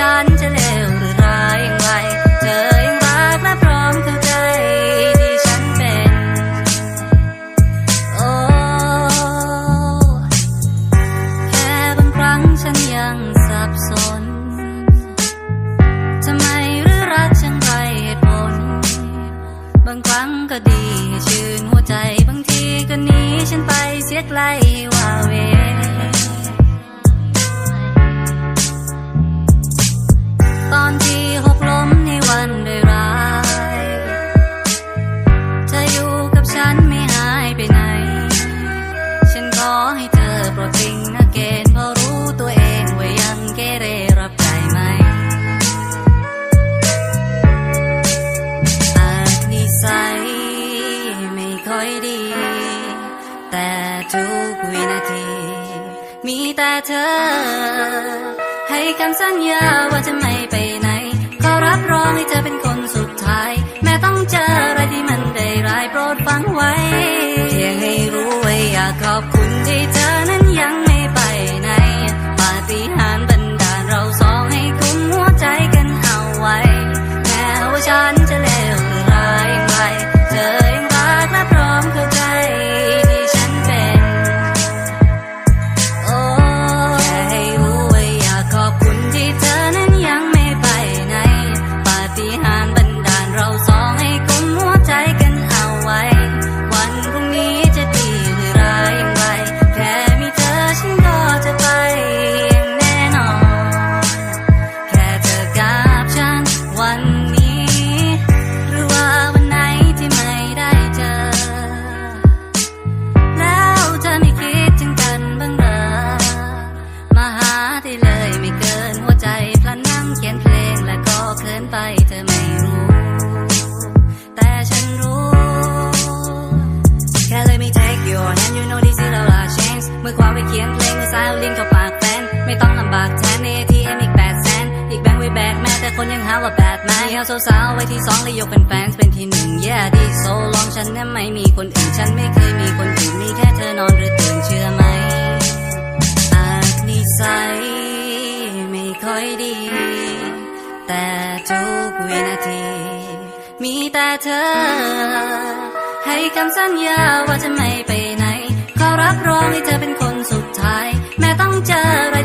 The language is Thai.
ฉันจะเลวหรือร้ายอย่างไร เธอยังรักและพร้อมเข้าใจที่ฉันเป็น โอ้ แค่บางครั้งฉันยังสับสน ทำไมหรือรักช่างไรเหตุผล บางครั้งก็ดีชื่นหัวใจบางทีก็หนีฉันไปเสียไกล ทุกวินาที มีแต่เธอ ให้คำสัญญาว่าจะไม่ไปไหนขอรับรองให้เธอเป็นคนสุดท้าย ได้เลยไม่เกินหัวใจพลันนั่งเขียนเพลงและก็เคลินไปเธอไม่รู้ แต่ฉันรู้ แค่เลยไม่ take your hand you know this is our last chance เมื่อความไปเขียนเพลงมือซ้ายเอาลิ้นเข้าปากแฟนไม่ต้องลำบากแทนใน ATM อีกแปดแสนอีกแบงค์ไว้แบกแม้แต่คนยังหาว่าแบดแมนมีเอาสาวๆไว้ที่สองและยกเป็นแฟนเป็นที่หนึ่ง yeah ดีโซลองฉันนั้นไม่มีคนอื่นฉันไม่เคยมีคนอื่นมีแค่เธอนอนหรือตื่นเชื่อไหมอาจนิสัยไม่ ค่อยดี แต่ทุกวินาที มีแต่เธอ ให้คำสัญญาว่าจะไม่ไปไหน ขอรับรองให้เธอเป็นคนสุดท้าย แม้ต้องเจออะไร